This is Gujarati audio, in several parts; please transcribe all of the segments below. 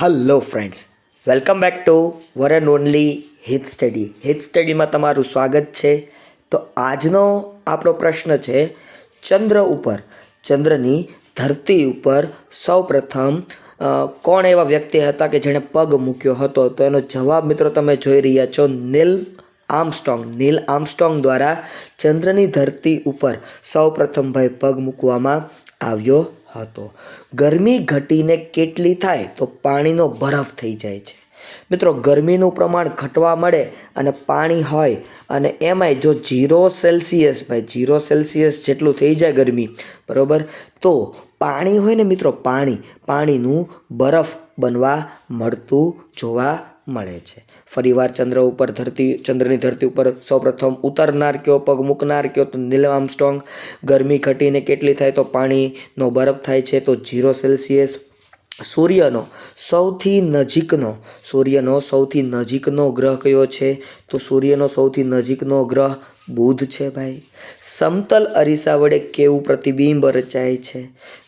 Hello friends welcome back to our and only hit study hit સ્ટડીમાં તમારું સ્વાગત છે. તો આજનો આપણો પ્રશ્ન છે, ચંદ્ર ઉપર, ચંદ્રની ધરતી ઉપર સૌપ્રથમ પ્રથમ કોણ એવા વ્યક્તિ હતા કે જેણે પગ મૂક્યો હતો? તો એનો જવાબ મિત્રો તમે જોઈ રહ્યા છો, નીલ આર્મસ્ટોંગ નીલ આર્મસ્ટોંગ દ્વારા ચંદ્રની ધરતી ઉપર સૌપ્રથમ ભાઈ પગ મૂકવામાં આવ્યો હતો. ગરમી ઘટીને કેટલી થાય તો પાણીનો બરફ થઈ જાય છે. મિત્રો, ગરમીનું પ્રમાણ ઘટવા મળે અને પાણી હોય અને એમાંય જો જીરો સેલ્સિયસ ભાઈ જીરો સેલ્સિયસ જેટલું થઈ જાય ગરમી, બરોબર? તો પાણી હોય ને મિત્રો, પાણી, પાણીનું બરફ બનવા, મળતું જોવા મળે છે. ફરીવાર ચંદ્ર ઉપર ધરતી, ચંદ્રની ધરતી ઉપર સૌપ્રથમ ઉતરનાર કયો, પગ મૂકનાર કયો તો નીલ આર્મસ્ટ્રોંગ. ગરમી ઘટીને કેટલી થાય તો પાણીનો બરફ થાય છે તો જીરો સેલ્સિયસ. સૂર્યનો સૌથી નજીકનો, સૂર્યનો સૌથી નજીકનો ગ્રહ કયો છે? તો સૂર્યનો સૌથી નજીકનો ગ્રહ બુધ છે ભાઈ. સમતલ અરીસા વડે કેવું પ્રતિબિંબ રચાય છે?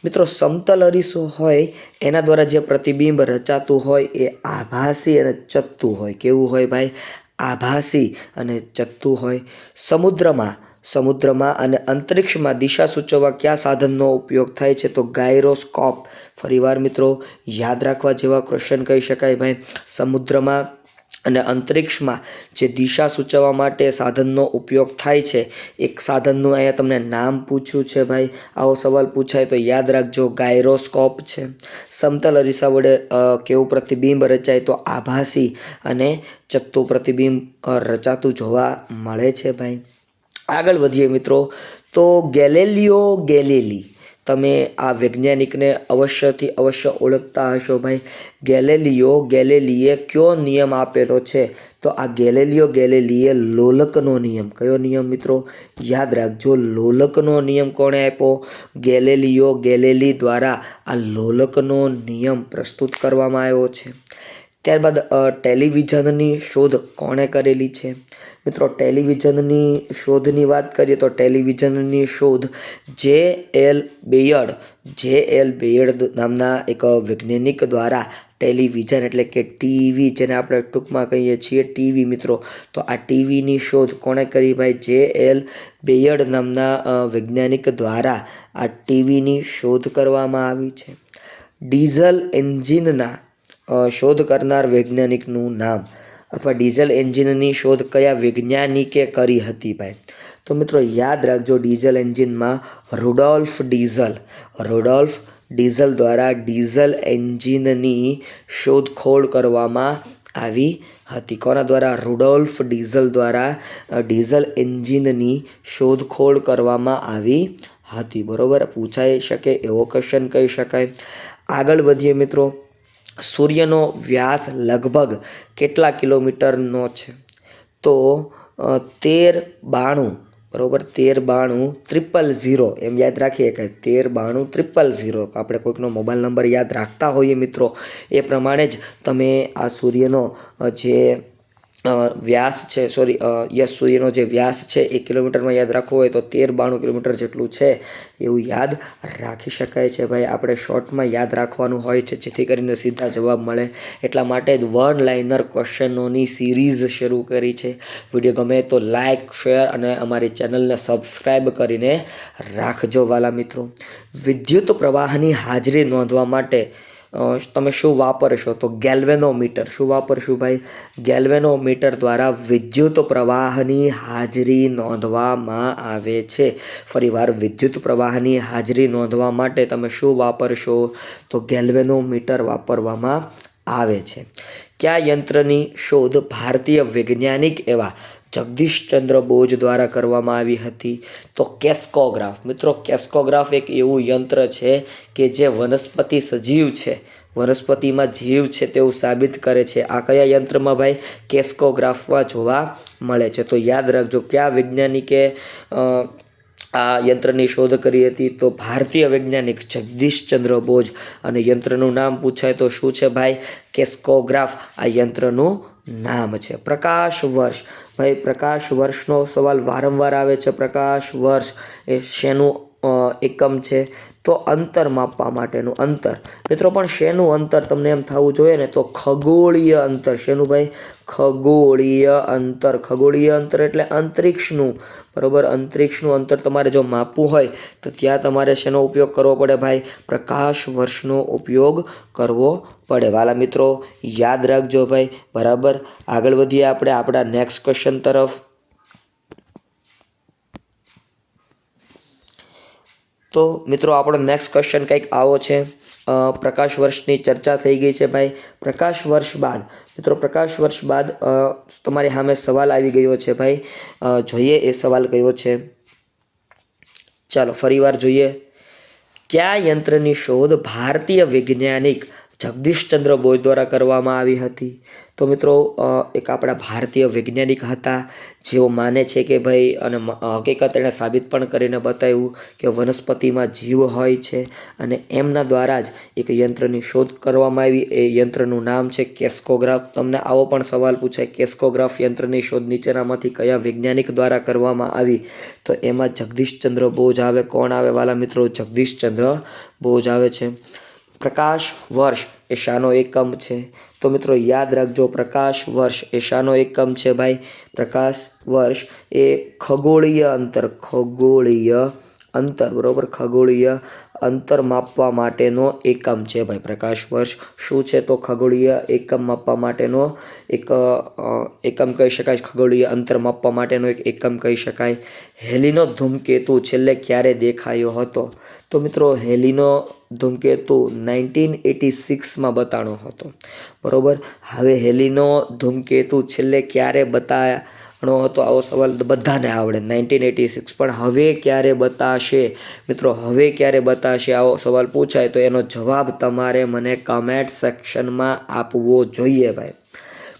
મિત્રો, સમતલ અરીસો હોય, એના દ્વારા જે પ્રતિબિંબ રચાતું હોય એ આભાસી અને ચત્તું હોય. કેવું હોય ભાઈ? આભાસી અને ચત્તું હોય. સમુદ્રમાં સમુદ્રમાં અને અંતરિક્ષમાં દિશા સૂચવવા કયા સાધનનો ઉપયોગ થાય છે? તો ગાયરોસ્કોપ. ફરીવાર મિત્રો, યાદ રાખવા જેવા ક્વેશ્ચન કહી શકાય ભાઈ. સમુદ્રમાં અને અંતરિક્ષમાં જે દિશા સૂચવવા માટે સાધનનો ઉપયોગ થાય છે, એક સાધનનું અહીંયા તમને નામ પૂછ્યું છે ભાઈ. આવો સવાલ પૂછાય તો યાદ રાખજો, ગાયરોસ્કોપ છે. સમતલ અરીસા વડે કેવું પ્રતિબિંબ રચાય તો આભાસી અને ચત્તું પ્રતિબિંબ રચાતું જોવા મળે છે ભાઈ. આગળ વધીએ મિત્રો. તો ગેલેલિયો ગેલેલી. તમે આ વૈજ્ઞાનિકને અવશ્યથી અવશ્ય ઓળખતા હશો ભાઈ. ગેલેલિયો ગેલેલીએ કયો નિયમ આપેલો છે? તો આ ગેલેલિયો ગેલેલીએ લોલકનો નિયમ. કયો નિયમ મિત્રો? યાદ રાખજો, લોલકનો નિયમ કોણે આપ્યો? ગેલેલિયો ગેલેલી દ્વારા આ લોલકનો નિયમ પ્રસ્તુત કરવામાં આવ્યો છે. ત્યારબાદ ટેલિવિઝનની શોધ કોણે કરેલી છે? મિત્રો, ટેલિવિઝનની શોધની વાત કરીએ તો ટેલિવિઝનની શોધ જે એલ બેયર્ડ જે એલ બેયર્ડ નામના એક વૈજ્ઞાનિક દ્વારા ટેલિવિઝન એટલે કે ટીવી જેને આપણે ટૂંકમાં કહીએ છીએ ટીવી મિત્રો. તો આ ટીવીની શોધ કોણે કરી ભાઈ? જે એલ બેયર્ડ નામના વૈજ્ઞાનિક દ્વારા આ ટીવીની શોધ કરવામાં આવી છે. ડીઝલ એન્જિનના શોધ કરનાર વૈજ્ઞાનિકનું નામ અથવા ડીઝલ એન્જિનની શોધ કયા વૈજ્ઞાનિકે કરી હતી ભાઈ? તો મિત્રો યાદ રાખજો ડીઝલ એન્જિનમાં રુડોલ્ફ ડીઝલ. રુડોલ્ફ ડીઝલ દ્વારા ડીઝલ એન્જિનની શોધખોળ કરવામાં આવી હતી. કોના દ્વારા? રુડોલ્ફ ડીઝલ દ્વારા ડીઝલ એન્જિનની શોધખોળ કરવામાં આવી હતી. બરાબર? પૂછાઈ શકે એવો ક્વેશ્ચન કહી શકાય. આગળ વધીએ મિત્રો. સૂર્યનો વ્યાસ લગભગ કેટલા કિલોમીટરનો છે? તો તેર બાણું, બરાબર? તેર બાણું ત્રિપલ ઝીરો, એમ યાદ રાખીએ કે તેર બાણું ત્રિપલ ઝીરો આપણે કોઈકનો મોબાઈલ નંબર યાદ રાખતા હોઈએ મિત્રો. એ પ્રમાણે જ તમે આ સૂર્યનો જે વ્યાસ છે સોરી યસ સૂર્યનો જે વ્યાસ છે, એ કિલોમીટરમાં યાદ રાખવો હોય તો તેર બાણું કિલોમીટર જેટલું છે એવું યાદ રાખી શકાય છે ભાઈ. આપણે શોર્ટમાં યાદ રાખવાનું હોય છે, જેથી કરીને સીધા જવાબ મળે. એટલા માટે જ વન લાઇનર ક્વેશ્ચનોની સિરીઝ શરૂ કરી છે. વીડિયો ગમે તો લાઇક શેર અને અમારી ચેનલને સબસ્ક્રાઈબ કરીને રાખજો વાલા મિત્રો. વિદ્યુત પ્રવાહની હાજરી નોંધવા માટે તમે શું વાપરશો? તો ગેલ્વેનોમીટર. શું વાપરશું ભાઈ? ગેલ્વેનોમીટર દ્વારા વિદ્યુત પ્રવાહની હાજરી નોંધવામાં આવે છે. ફરીવાર, વિદ્યુત પ્રવાહની હાજરી નોંધવા માટે તમે શું વાપરશો? તો ગેલ્વેનોમીટર વાપરવામાં આવે છે. કયા યંત્રની શોધ ભારતીય વૈજ્ઞાનિક એવા જગદીશચંદ્ર બોઝ દ્વારા કરવામાં આવી હતી. તો કેસ્કોગ્રાફ, મિત્રો કેસ્કોગ્રાફ એક એવું યંત્ર છે કે જે વનસ્પતિ સજીવ છે. વનસ્પતિમાં જીવ છે તેવું સાબિત કરે છે. આ કયા યંત્રમાં ભાઈ? કેસ્કોગ્રાફમાં જોવા મળે છે. તો યાદ રાખજો કયા વૈજ્ઞાનિકે આ યંત્રની શોધ કરી હતી. તો ભારતીય વૈજ્ઞાનિક જગદીશચંદ્ર બોઝ અને યંત્રનું નામ પૂછાય તો શું છે ભાઈ? કેસ્કોગ્રાફ આ યંત્રનું નામ છે. પ્રકાશ વર્ષ. ભાઈ, પ્રકાશ વર્ષનો સવાલ વારંવાર આવે છે. પ્રકાશ વર્ષ એ શેનું એકમ છે? તો અંતર માપવા માટેનું અંતર. મિત્રો, પણ શેનું અંતર તમને એમ થવું જોઈએ ને, તો ખગોળીય અંતર. શેનું ભાઈ? ખગોળીય અંતર. ખગોળીય અંતર એટલે અંતરિક્ષનું. બરાબર? અંતરિક્ષનું અંતર તમારે જો માપવું હોય, તો ત્યાં તમારે શેનો ઉપયોગ કરવો પડે ભાઈ? પ્રકાશ વર્ષનો ઉપયોગ કરવો પડે. વાલા મિત્રો, યાદ રાખજો ભાઈ. બરાબર? આગળ વધીએ આપણે આપણા નેક્સ્ટ ક્વેશ્ચન તરફ. તો મિત્રો, આપણો નેક્સ્ટ ક્વેશ્ચન કંઈક આવો છે. પ્રકાશ વર્ષની ચર્ચા થઈ ગઈ છે ભાઈ. પ્રકાશ વર્ષ બાદ. મિત્રો, પ્રકાશ વર્ષ બાદ તમારી સામે સવાલ આવી ગયો છે ભાઈ. જોઈએ એ સવાલ કયો છે. ચાલો, ફરીવાર જોઈએ. કયા યંત્રની શોધ ભારતીય વૈજ્ઞાનિક જગદીશચંદ્ર બોઝ દ્વારા કરવામાં આવી હતી? તો મિત્રો એક આપણા ભારતીય વૈજ્ઞાનિક હતા, જેઓ માને છે કે ભાઈ, અને હકીકત એણે સાબિત પણ કરીને બતાવ્યું કે વનસ્પતિમાં જીવ હોય છે, અને એમના દ્વારા જ એક યંત્રની શોધ કરવામાં આવી. એ યંત્રનું નામ છે કેસ્કોગ્રાફ. તમને આવો પણ સવાલ પૂછાય, કેસ્કોગ્રાફ યંત્રની શોધ નીચેનામાંથી કયા વૈજ્ઞાનિક દ્વારા કરવામાં આવી? તો એમાં જગદીશચંદ્ર બોઝ આવે. કોણ આવે? વાલા મિત્રો, જગદીશચંદ્ર બોઝ આવે છે. પ્રકાશ વર્ષ એ શાનો એકમ છે. તો મિત્રો યાદ રાખજો, પ્રકાશ વર્ષ એ શાનો એકમ છે ભાઈ. પ્રકાશ વર્ષ એ ખગોળીય અંતર ખગોળીય અંતર, બરાબર? ખગોળીય અંતર માપવા માટેનો એકમ છે ભાઈ પ્રકાશ વર્ષ શું છે તો ખગોળીય એકમ માપવા માટેનો એક એકમ કહી શકાય, ખગોળીય અંતર માપવા માટેનો એક એકમ કહી શકાય. હેલીનો ધૂમકેતુ છેલ્લે ક્યારે દેખાયો હતો? તો મિત્રો, હેલીનો ધૂમકેતુ નાઇન્ટીન એટી સિક્સમાં બતાણો હતો. બરાબર? હવે હેલીનો ધૂમકેતુ છેલ્લે ક્યારે બતાણો હતો આવો સવાલ બધાને આવડે. નાઇન્ટીન એટી સિક્સ પણ હવે ક્યારે બતાશે? મિત્રો, હવે ક્યારે બતાશે? આવો સવાલ પૂછાય તો એનો જવાબ તમારે મને કમેન્ટ સેક્શનમાં આપવો જોઈએ ભાઈ.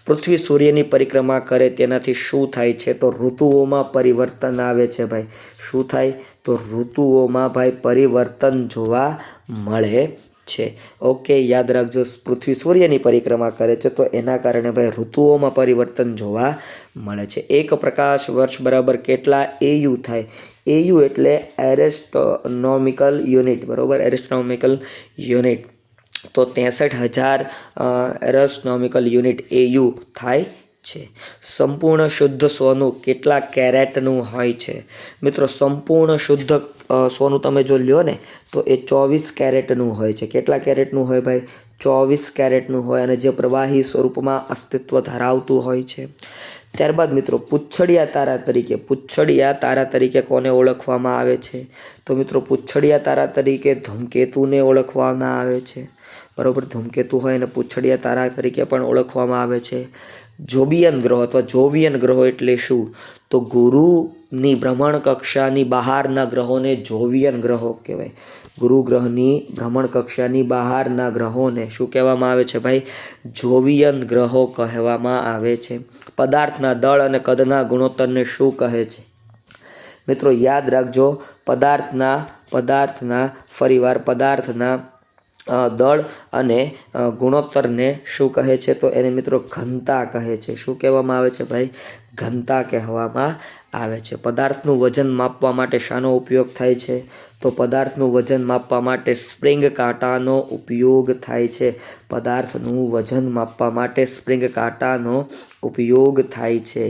પૃથ્વી સૂર્યની પરિક્રમા કરે તેનાથી શું થાય છે? તો ઋતુઓમાં પરિવર્તન આવે છે ભાઈ. શું થાય? તો ઋતુઓમાં ભાઈ પરિવર્તન જોવા મળે છે. ઓકે યાદ રાખજો, પૃથ્વી સૂર્યની પરિક્રમા કરે છે, તો એના કારણે ભાઈ ઋતુઓમાં પરિવર્તન જોવા મળે છે. એક પ્રકાશ વર્ષ બરાબર કેટલા? એયુ થાય. એયુ એટલે એરેસ્ટ્રોનોમિકલ યુનિટ બરાબર? એરેસ્ટ્રોનોમિકલ યુનિટ તો ત્રેસઠ હજાર એરોસ્ટ્રોનોમિકલ યુનિટ એયુ થાય. છે. સંપૂર્ણ શુદ્ધ સોનું કેટલા કેરેટનું હોય છે. મિત્રો, સંપૂર્ણ શુદ્ધ સોનું તમે જો લ્યો ને, તો એ ચોવીસ કેરેટનું હોય છે. કેટલા કેરેટનું હોય ભાઈ? ચોવીસ કેરેટનું હોય અને જે પ્રવાહી સ્વરૂપમાં અસ્તિત્વ ધરાવતું હોય છે. ત્યારબાદ મિત્રો પૂછડિયા તારા તરીકે પૂછડિયા તારા તરીકે કોને ઓળખવામાં આવે છે? તો મિત્રો પૂછડિયા તારા તરીકે ધૂમકેતુને ઓળખવામાં આવે છે. બરાબર, ધૂમકેતુ હોય અને પૂછડિયા તારા તરીકે પણ ઓળખવામાં આવે છે. જોબિયન ગ્રહો અથવા જોવિયન ગ્રહો એટલે શું? તો ગુરુની ભ્રમણ કક્ષાની બહારના ગ્રહોને જોવિયન ગ્રહો કહેવાય. ગુરુ ગ્રહની ભ્રમણ કક્ષાની બહારના ગ્રહોને શું કહેવામાં આવે છે ભાઈ? જોવિયન ગ્રહો કહેવામાં આવે છે. પદાર્થના દળ અને કદના ગુણોત્તરને શું કહે છે? મિત્રો, યાદ રાખજો, પદાર્થના પદાર્થના ફરીવાર, પદાર્થના દળ અને ગુણોત્તરને શું કહે છે? તો એને મિત્રો ઘનતા કહે છે. શું કહેવામાં આવે છે ભાઈ? ઘનતા કહેવામાં આવે છે. પદાર્થનું વજન માપવા માટે શાનો ઉપયોગ થાય છે? તો પદાર્થનું વજન માપવા માટે સ્પ્રિંગ કાંટાનો ઉપયોગ થાય છે. પદાર્થનું વજન માપવા માટે સ્પ્રિંગ કાંટાનો ઉપયોગ થાય છે.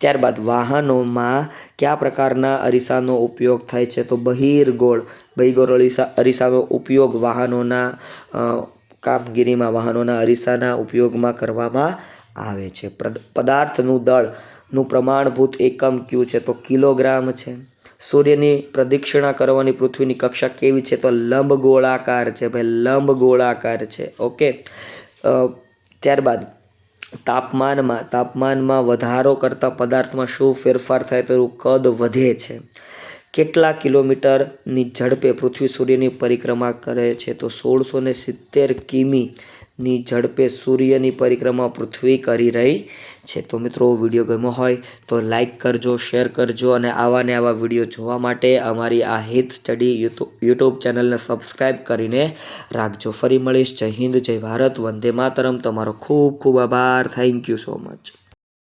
ત્યારબાદ વાહનોમાં કયા પ્રકારના અરીસાનો ઉપયોગ થાય છે? તો બહિર્ગોળ બહિર્ગોળ અરીસા, અરીસાનો ઉપયોગ વાહનોના કામગીરીમાં, વાહનોના અરીસાના ઉપયોગમાં કરવામાં આવે છે. પદાર્થનું પદાર્થનું દળનું પ્રમાણભૂત એકમ કયું છે? તો કિલોગ્રામ છે. સૂર્યની પ્રદક્ષિણા કરવાની પૃથ્વીની કક્ષા કેવી છે? તો લંબ ગોળાકાર છે ભાઈ લંબ ગોળાકાર છે. ઓકે? ત્યારબાદ તાપમાનમાં તાપમાનમાં વધારો કરતા પદાર્થમાં શું ફેરફાર થાય તો એનું કદ વધે છે? કેટલા કિલોમીટરની ઝડપે પૃથ્વી સૂર્યની પરિક્રમા કરે છે? તો સોળસો ને સિત્તેર કિમીની ઝડપે સૂર્યની પરિક્રમા પૃથ્વી કરી રહી છે. તો મિત્રો, વીડિયો ગમ્યો હોય તો લાઈક કરજો, શેર કરજો અને આવા ને આવા વીડિયો જોવા માટે અમારી આ હિત સ્ટડી યુટ્યુબ ચેનલને સબસ્ક્રાઈબ કરીને રાખજો. ફરી મળીશ. જય હિન્દ, જય ભારત. વંદે માતરમ. તમારો ખૂબ ખૂબ આભાર. Thank you so much.